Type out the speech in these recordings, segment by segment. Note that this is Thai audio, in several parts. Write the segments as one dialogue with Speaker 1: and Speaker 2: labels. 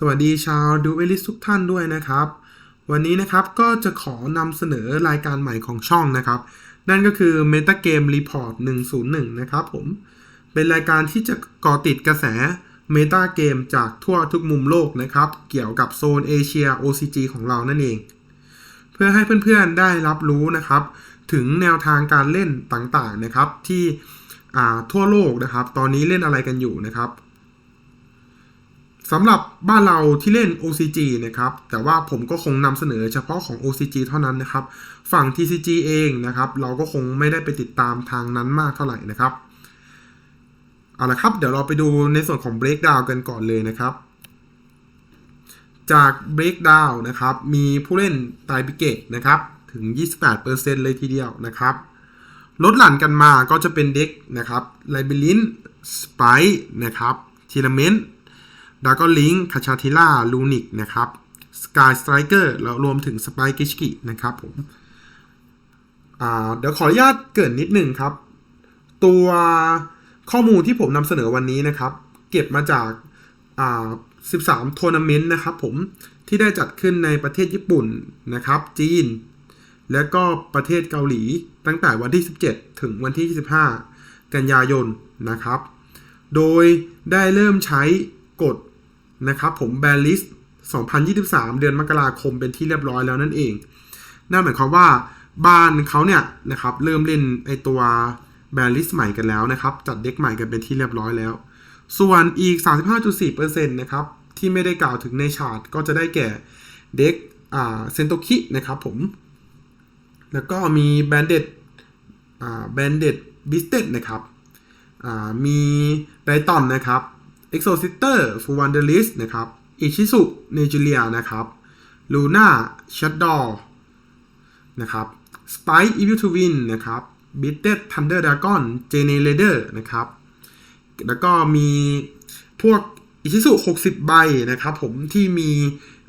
Speaker 1: สวัสดีชาวดูเอลิสทุกท่านด้วยนะครับ วันนี้นะครับก็จะขอนำเสนอรายการใหม่ของช่องนะครับ นั่นก็คือ Meta Game Report 101 นะครับผม เป็นรายการที่จะก่อติดกระแส Meta Game จากทั่วทุกมุมโลกนะครับ เกี่ยวกับโซนเอเชีย OCG ของเรานั่นเอง เพื่อให้เพื่อนๆได้รับรู้นะครับ ถึงแนวทางการเล่นต่างๆนะครับที่ทั่วโลกนะครับ ตอนนี้เล่นอะไรกันอยู่นะครับ สำหรับบ้านเราที่เล่น OCG นะครับ แต่ว่าผมก็คงนำเสนอเฉพาะของ OCG เท่านั้นนะครับ ฝั่ง TCG เองนะครับ เราก็คงไม่ได้ไปติดตามทางนั้นมากเท่าไหร่นะครับ เอาละครับ เดี๋ยวเราไปดูในส่วนของ breakdown กันก่อนเลยนะครับ จาก breakdown นะครับ มีผู้เล่นไตรบิเกตนะครับ ถึง 28%เลยทีเดียวนะครับ ลดหลั่นกันมาก็จะเป็นเด็กนะครับไลเบลินสไปนะครับทีละเมน ดากอนลิงคาชาทิล่าลูนิกนะครับสกายสไตรเกอร์แล้วรวมถึงสไปกิชกินะครับผมเดี๋ยวขออนุญาตเกินนิดหนึ่งครับ ตัวข้อมูลที่ผมนำเสนอวันนี้นะครับ เก็บมาจากอ่า13ทัวร์นาเมนต์นะครับผมที่ได้จัดขึ้นในประเทศญี่ปุ่นนะครับ จีน และก็ประเทศเกาหลีตั้งแต่วันที่ 17 ถึงวันที่ 25 กันยายนนะครับ โดยได้เริ่มใช้กฎ นะครับผมแบนลิส2023 เดือนมกราคมเป็นที่เรียบร้อยแล้วนั่นเอง นั่นหมายความว่าบ้านเขาเนี่ยนะครับเริ่มเล่นไอตัวแบนลิสใหม่กันแล้วนะครับ จัดเด็กใหม่กันเป็นที่เรียบร้อยแล้ว ส่วนอีก 35.4%นะครับที่ไม่ได้กล่าวถึงในชาร์ตก็จะได้แก่เด็กอ่าเซนโตคินะครับผม แล้วก็มีแบนเด็ดอ่าแบนเด็ดบิสเตนะครับอ่ามีไดตอนนะครับ e x o c i t e r f u w a n d e r l i s t นะครับอิชิสุเนจิเลียนะครับลูน่าชัดดอนะครับ Spike Evil to Win นะครับ b i t t e d Thunder Dragon g e n e r a d e r นะครับแล้วก็มีพวกอิชิสุ60 ใบนะครับผมที่มี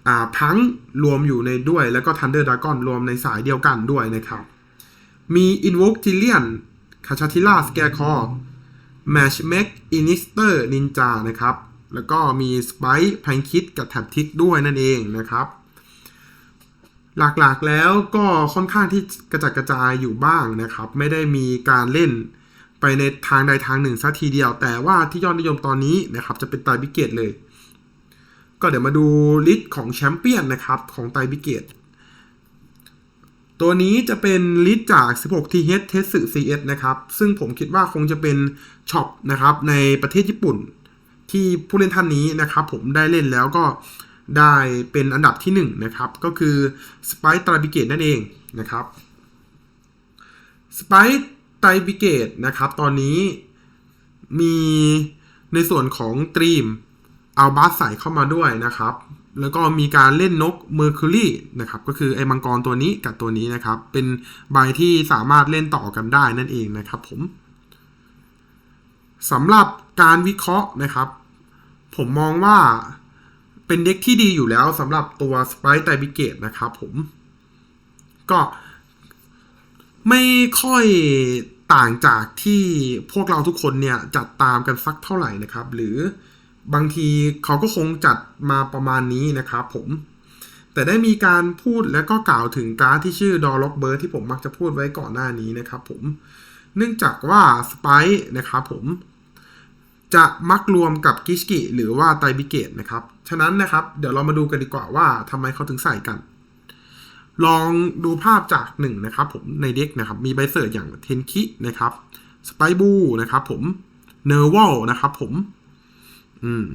Speaker 1: อ่าพังรวมอยู่ในด้วย แล้วก็ Thunder Dragon รวมในสายเดียวกันด้วยนะครับ มี Invoke t i l l i a n k a c h a t i l a Scarecrow Match Make Inister Ninja นะครับ แล้วก็มี Spike p a n k i t กับ t a p t i c ด้วยนั่นเองนะครับ หลักๆแล้วก็ค่อนข้างที่กระจัดกระจายอยู่บ้างนะครับ ไม่ได้มีการเล่นไปในทางใดทางหนึ่งซะทีเดียว แต่ว่าที่ยอดนิยมตอนนี้นะครับ จะเป็นไตบิเกตเลย ก็เดี๋ยวมาดูลิสต์ของแชมเปี้ยนนะครับ ของไตบิเกต ตัวนี้จะเป็นลิสต์จาก 16 TH เทส CS นะครับ ซึ่งผมคิดว่าคงจะเป็นช็อปนะครับในประเทศญี่ปุ่น ที่ผู้เล่นท่านนี้นะครับ ผมได้เล่นแล้วก็ได้เป็นอันดับที่ 1 นะครับ ก็คือ Spike t r i b i g a t e นั่นเองนะครับ Spike t r i b i g a t e นะครับตอนนี้มีในส่วนของตรีมเอาบัสใส่เข้ามาด้วยนะครับ แล้วก็มีการเล่นนก Mercury นะครับก็คือไอ้มังกรตัวนี้กับตัวนี้นะครับ เป็นใบที่สามารถเล่นต่อกันได้นั่นเองนะครับผมสำหรับการวิเคราะห์นะครับ ผมมองว่าเป็นเด็กที่ดีอยู่แล้วสำหรับตัว Sprite t i b i g a t e นะครับผม ก็ไม่ค่อยต่างจากที่พวกเราทุกคนเนี่ยจัดตามกันสักเท่าไหร่นะครับ หรือ บางทีเขาก็คงจัดมาประมาณนี้นะครับผม แต่ได้มีการพูดและก็กล่าวถึงการ์ดที่ชื่อดอล็อกเบิร์ที่ผมมักจะพูดไว้ก่อนหน้านี้นะครับผม เนื่องจากว่าสไปนะครับผมจะมักรวมกับกิชกิหรือว่าไตบิเกตนะครับ ฉะนั้นนะครับ เดี๋ยวเรามาดูกันดีกว่าว่าทำไมเขาถึงใส่กัน ลองดูภาพจากหนึ่งนะครับผมในเด็กนะครับ มีใบเสิร์ตอย่างเทนคินะครับสไปบูนะครับผมเนอร์วลนะครับผม อืม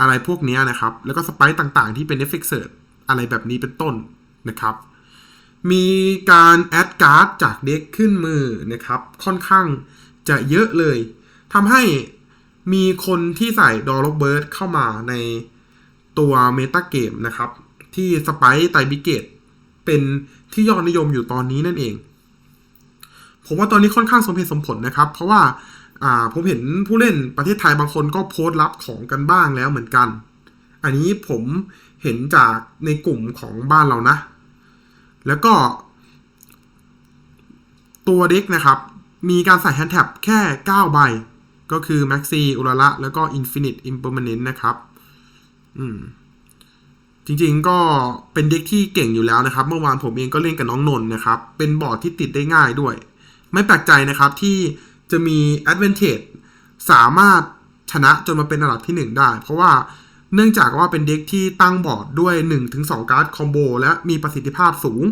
Speaker 1: อะไรพวกนี้นะครับ แล้วก็สไปซ์ต่างๆ ที่เป็นเอฟเฟกเซอร์อะไรแบบนี้เป็นต้นนะครับ มีการแอดการ์ดจากเด็กขึ้นมือนะครับ ค่อนข้างจะเยอะเลยทำให้มีคนที่ใส่ดอลล็อกเบิร์ดเข้ามาในตัวเมตาเกมนะครับ ที่สไปซ์ไตบิเกตเป็นที่ยอดนิยมอยู่ตอนนี้นั่นเอง ผมว่าตอนนี้ค่อนข้างสมเหตุสมผลนะครับ เพราะว่า ผมเห็นผู้เล่นประเทศไทยบางคนก็โพสต์รับของกันบ้างแล้วเหมือนกัน อันนี้ผมเห็นจากในกลุ่มของบ้านเรานะ แล้วก็ ตัวเด็กนะครับ มีการใส่แฮนด์แท็บแค่ 9 ใบ ก็คือ Maxi อุระละแล้วก็ Infinite Impermanent นะครับอืมจริงๆก็เป็นเด็กที่เก่งอยู่แล้วนะครับ เมื่อวานผมเองก็เล่นกับน้องนนท์นะครับ เป็นบอร์ดที่ติดได้ง่ายด้วย ไม่แปลกใจนะครับที่ จะมี advantage สามารถชนะจนมาเป็นอันดับที่ 1 ได้ เพราะว่าเนื่องจากว่าเป็นเด็กที่ตั้งบอร์ดด้วย 1-2 การ์ดคอมโบและมีประสิทธิภาพสูง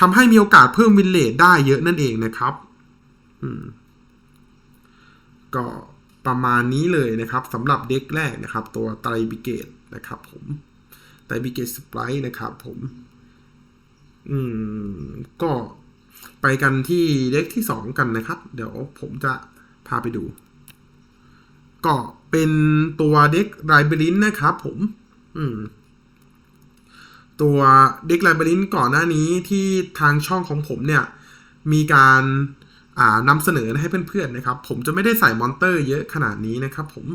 Speaker 1: ทำให้มีโอกาสเพิ่มวินเลทได้เยอะนั่นเองนะครับอืมก็ประมาณนี้เลยนะครับสำหรับเด็กแรกนะครับ ตัวไตรบิเกตนะครับ ผมไตรบิเกตสไปร์นะครับ ผม อืมก็ ไปกันที่เด็กที่สองกันนะครับ เดี๋ยวผมจะพาไปดู ก็เป็นตัวเด็กไรเบลินนะครับผม อืมตัวเด็กไลบรินก่อนหน้านี้ที่ทางช่องของผมเนี่ย มีการอ่านำเสนอให้เพื่อนๆนะครับ ผมจะไม่ได้ใส่มอนเตอร์เยอะขนาดนี้นะครับผม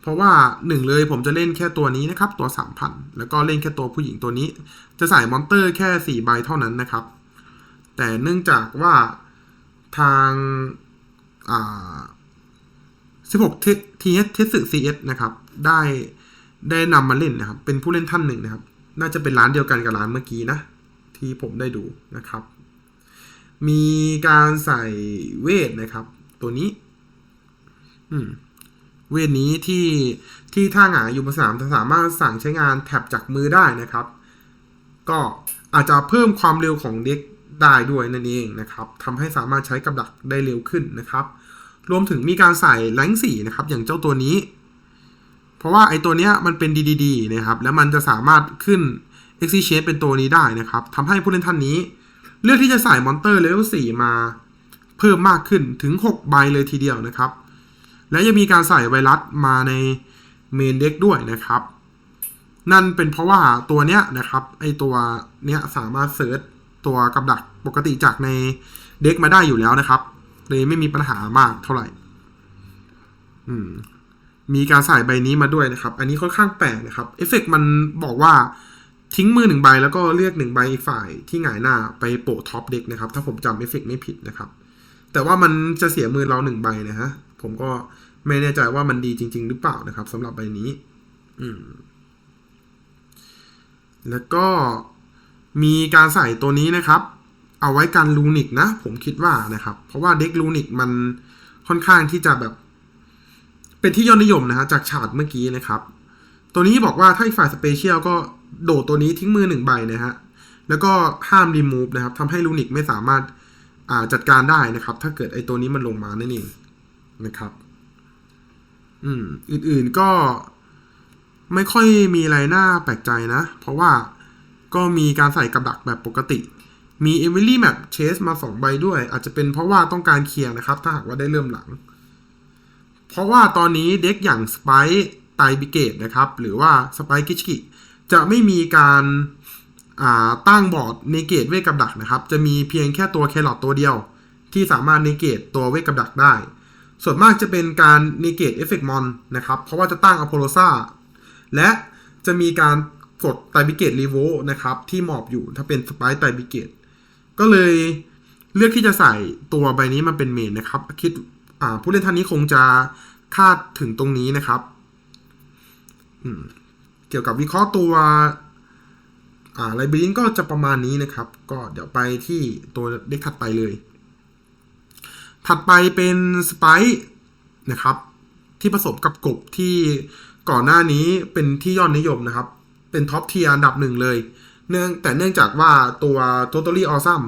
Speaker 1: เพราะว่าหนึ่งเลยผมจะเล่นแค่ตัวนี้นะครับ ตัวสามพันแล้วก็เล่นแค่ตัวผู้หญิงตัวนี้ จะใส่มอนเตอร์แค่สี่ใบเท่านั้นนะครับ แต่เนื่องจากว่าทาง16 t s เทส CS นะครับ ได้ได้นำมาเล่นนะครับ เป็นผู้เล่นท่านหนึ่งนะครับ น่าจะเป็นร้านเดียวกันกับร้านเมื่อกี้นะ ที่ผมได้ดูนะครับ มีการใส่เวทนะครับ ตัวนี้ อืมเวทนี้ที่ที่ถ้าหงายอยู่บนสนามสามารถสั่งใช้งานแท็บจากมือได้นะครับ ก็อาจจะเพิ่มความเร็วของเด็ก ได้ด้วยนั่นเองนะครับทำให้สามารถใช้กับดักได้เร็วขึ้นนะครับ รวมถึงมีการใส่แรงสีนะครับอย่างเจ้าตัวนี้ เพราะว่าไอตัวเนี้ยมันเป็น DDD นะครับแล้วมันจะสามารถขึ้น Exchange เป็นตัวนี้ได้นะครับทำให้ผู้เล่นท่านนี้ เลือกที่จะใส่มอนเตอร์เลเวล4มาเพิ่มมากขึ้นถึง 6 ใบเลยทีเดียวนะครับ และยังมีการใส่ไวรัสมาในเมนเด็กด้วยนะครับ นั่นเป็นเพราะว่าตัวเนี้ยนะครับ ไอตัวเนี้ยสามารถเซิร์ช ตัวกับดักปกติจากในเด็กมาได้อยู่แล้วนะครับ เลยไม่มีปัญหามากเท่าไหร่ อืม มีการใส่ใบนี้มาด้วยนะครับ อันนี้ค่อนข้างแปลกนะครับ เอฟเฟกมันบอกว่าทิ้งมือหนึ่งใบแล้วก็เรียกหนึ่งใบอีกฝ่ายที่หงายหน้าไปโปะท็อปเด็กนะครับ ถ้าผมจำเอฟเฟกไม่ผิดนะครับ แต่ว่ามันจะเสียมือเราหนึ่งใบนะฮะ ผมก็ไม่แน่ใจว่ามันดีจริง ๆ หรือเปล่านะครับสำหรับใบนี้ อืม แล้วก็ มีการใส่ตัวนี้นะครับ เอาไว้กันลูนิกนะ ผมคิดว่านะครับ เพราะว่าเด็กลูนิกมันค่อนข้างที่จะแบบ เป็นที่ยอดนิยมนะฮะจากฉากเมื่อกี้นะครับ ตัวนี้บอกว่าถ้าอีกฝ่ายสเปเชียลก็โดดตัวนี้ทิ้งมือหนึ่งใบนะฮะแล้วก็ห้ามรีมูฟนะครับทำให้ลูนิกไม่สามารถอ่าจัดการได้นะครับ ถ้าเกิดไอตัวนี้มันลงมานั่นเองนะครับ อืม อื่นๆก็ไม่ค่อยมีอะไรน่าแปลกใจนะ เพราะว่า ก็มีการใส่กับดักแบบปกติ มี e m i l y Map Chase มา 2 ใบด้วย อาจจะเป็นเพราะว่าต้องการเคลียร์นะครับ ถ้าหากว่าได้เริ่มหลัง เพราะว่าตอนนี้เด็กอย่าง s p i ไตบิเกตนะครับ หรือว่า s p i กิชกิจะไม่มีการาตั้งบอร์ดในเกตเวกับดักนะครับ จะมีเพียงแค่ตัวแครอทตัวเดียว ที่สามารถในเกตตัวเวกับดักได้ ส่วนมากจะเป็นการในเกตเอฟเฟกมอนนะครับ เพราะว่าจะตั้งอโพโลซาและจะมีการ กดไตบิเกตรีโวนะครับ ที่หมอบอยู่ถ้าเป็นสไปไตบิเกตก็เลยเลือกที่จะใส่ตัวใบนี้มาเป็นเมนนะครับ คิดผู้เล่นท่านนี้คงจะคาดถึงตรงนี้นะครับ เกี่ยวกับวิเคราะห์ตัวอ่าไลบรินก็จะประมาณนี้นะครับ ก็เดี๋ยวไปที่ตัวเด็กถัดไปเลย ถัดไปเป็นสไปนะครับ ที่ผสมกับกบที่ก่อนหน้านี้เป็นที่ยอดนิยมนะครับ เป็นท็อปเทียร์อันดับหนึ่งเลย เนื่องแต่เนื่องจากว่าตัว Totally Awesome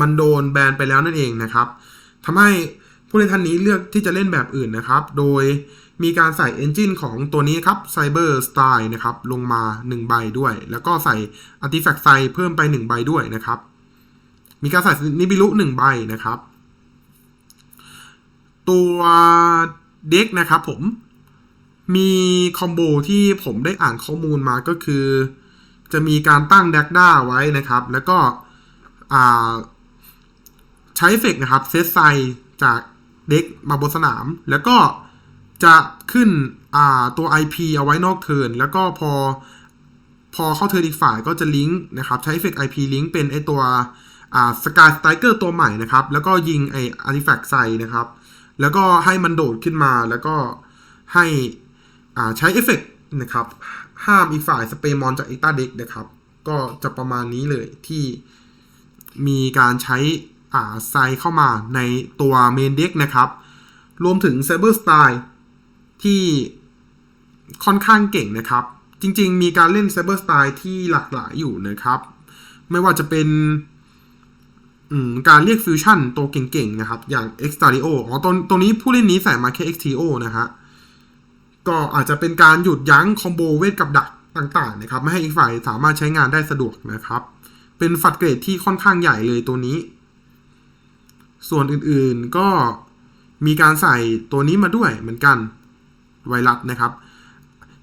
Speaker 1: มันโดนแบนไปแล้วนั่นเองนะครับทำให้ผู้เล่นท่านนี้เลือกที่จะเล่นแบบอื่นนะครับ โดยมีการใส่ Engine ของตัวนี้ครับ Cyber Style นะครับลงมา 1 ใบด้วย แล้วก็ใส่ Artifact ไซเพิ่มไป 1 ใบด้วยนะครับ มีการใส่นิบิลุ1ใบนะครับ ตัวเด็กนะครับผม มีคอมโบที่ผมได้อ่านข้อมูลมาก็คือ จะมีการตั้งแดกด้าไว้นะครับ แล้วก็ใช้เฟกนะครับเซตไซจากเด็กมาบนสนาม แล้วก็จะขึ้นตัว IP เอาไว้นอกเทิร์นแล้วก็พอพอเข้าเทิร์นอีกฝ่ายก็จะลิงก์นะครับ ใช้เฟก IP ลิงก์เป็นไอตัวสกายสไตรเกอร์ตัวใหม่นะครับ แล้วก็ยิงไออาร์ติแฟกต์ไซนะครับ แล้วก็ให้มันโดดขึ้นมาแล้วก็ให้ ใช้เอฟเฟกนะครับ ห้ามอีกฝ่ายสเปรย์มอนจากเอ็กตาเด็กนะครับ ก็จะประมาณนี้เลยที่มีการใช้อ่าไซเข้ามาในตัวเมนเด็กนะครับ รวมถึงเซเบอร์สไตล์ที่ค่อนข้างเก่งนะครับ จริงๆ มีการเล่นเซเบอร์สไตล์ที่หลากหลายอยู่นะครับ ไม่ว่าจะเป็นการเรียกฟิวชั่นตัวเก่งๆ นะครับ อย่าง x t a r i o อ๋อตรงตรงนี้ผู้เล่นนี้ใส่มาแค่ XTO นะฮะ ก็อาจจะเป็นการหยุดยั้งคอมโบเวทกับดักต่างๆนะครับ ไม่ให้อีกฝ่ายสามารถใช้งานได้สะดวกนะครับ เป็นฟัดเกรดที่ค่อนข้างใหญ่เลยตัวนี้ ส่วนอื่นๆก็มีการใส่ตัวนี้มาด้วยเหมือนกันไวรัสนะครับ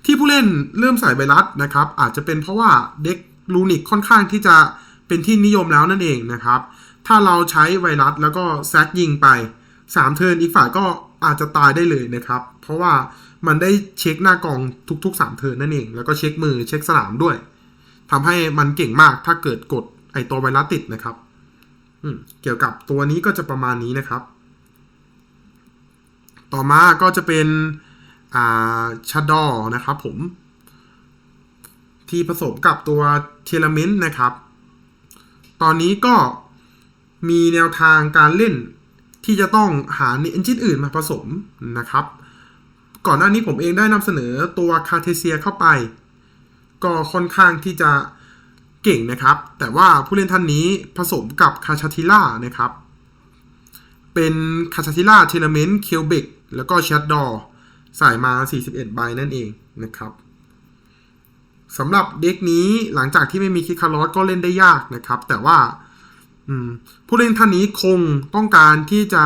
Speaker 1: ที่ผู้เล่นเริ่มใส่ไวรัสนะครับ อาจจะเป็นเพราะว่าเด็กลูนิกค่อนข้างที่จะเป็นที่นิยมแล้วนั่นเองนะครับ ถ้าเราใช้ไวรัสแล้วก็แซกยิงไป3เทิร์นอีกฝ่ายก็อาจจะตายได้เลยนะครับ เพราะว่า มันได้เช็คหน้ากองทุกๆ3เทิร์นนั่นเอง แล้วก็เช็คมือเช็คสนามด้วยทำให้มันเก่งมากถ้าเกิดกดไอตัวไวรัสติดนะครับอืเกี่ยวกับตัวนี้ก็จะประมาณนี้นะครับ ต่อมาก็จะเป็นอ่าชาดอนะครับผม ที่ผสมกับตัวเทเลเมนต์นะครับ ตอนนี้ก็มีแนวทางการเล่นที่จะต้องหาเอนจินอื่นมาผสมนะครับ ก่อนหน้านี้ผมเองได้นำเสนอตัวคาเทเซียเข้าไป ก็ค่อนข้างที่จะเก่งนะครับ แต่ว่าผู้เล่นท่านนี้ผสมกับคาชาทิล่านะครับ เป็นคาชาทิล่าเทเลเมนต์เคลเบกแล้วก็แชดดอใส่มา 41 ใบนั่นเองนะครับสำหรับเด็กนี้หลังจากที่ไม่มีคิคารอสก็เล่นได้ยากนะครับ แต่ว่าผู้เล่นท่านนี้คงต้องการที่จะ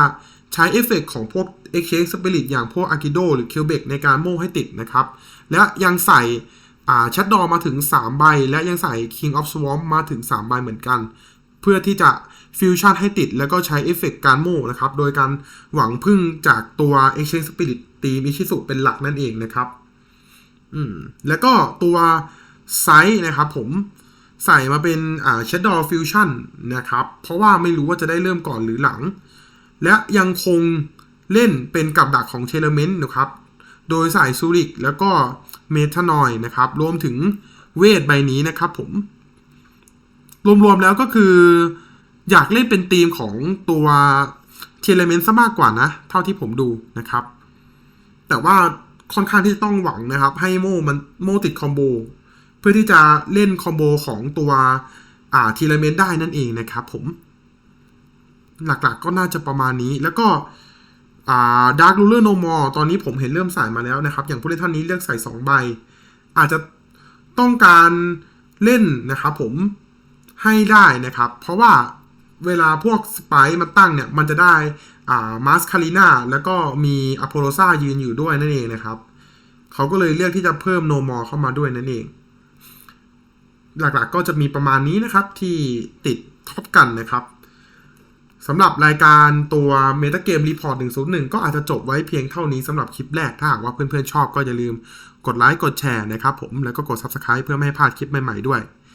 Speaker 1: ใช้เอฟเฟกต์ของพวก Exchange Spirit อย่างพวก a า i d o หรือ q u e b e c ในการโม่ให้ติดนะครับ และยังใส่ชัดดอมาถึง 3 ใบ และยังใส่ King of Swamp มาถึง 3 ใบเหมือนกัน เพื่อที่จะฟิวชั่นให้ติด แล้วก็ใช้เอฟเฟกต์การโม่นะครับ โดยการหวังพึ่งจากตัว Exchange Spirit ตีมิชิสุเป็นหลักนั่นเองนะครับอืมแล้วก็ตัวไซส์นะครับผมใส่มาเป็นอ่า Shadow Fusion นะครับ เพราะว่าไม่รู้ว่าจะได้เริ่มก่อนหรือหลัง และยังคง เล่นเป็นกับดักของเทเลเมนต์นะครับ โดยใส่ซูริกแล้วก็เมทานอยนะครับ รวมถึงเวทใบนี้นะครับผม รวมๆแล้วก็คือ อยากเล่นเป็นธีมของตัวเทเลเมนต์ซะมากกว่านะ เท่าที่ผมดูนะครับ แต่ว่าค่อนข้างที่จะต้องหวังนะครับ ให้โมมันโมติดคอมโบเพื่อที่จะเล่นคอมโบของตัวอ่าทีเลเมนต์ได้นั่นเองนะครับผม หลักๆก็น่าจะประมาณนี้ แล้วก็ ดาร์ r รูเลอร์โนมอตอนนี้ผมเห็นเริ่มใส่มาแล้วนะครับ อย่างผู้เล่นท่านนี้เลือกใส่ 2 ใบ อาจจะต้องการเล่นนะครับผมให้ได้นะครับ เพราะว่าเวลาพวกสไปร์มาตั้งเนี่ย มันจะได้อ่ามาสคาริน่าแล้วก็มีอโพโลซายืนอยู่ด้วยนั่นเองนะครับ เขาก็เลยเลือกที่จะเพิ่มโนมอเข้ามาด้วยนั่นเอง หลักๆก็จะมีประมาณนี้นะครับที่ติดท็อปกันนะครับ สำหรับรายการตัว Meta Game Report 101 ก็อาจจะจบไว้เพียงเท่านี้สำหรับคลิปแรก ถ้าหากว่าเพื่อนๆชอบก็อย่าลืมกดไลค์กดแชร์นะครับผม แล้วก็กด Subscribe เพื่อไม่ให้พลาดคลิปใหม่ๆด้วย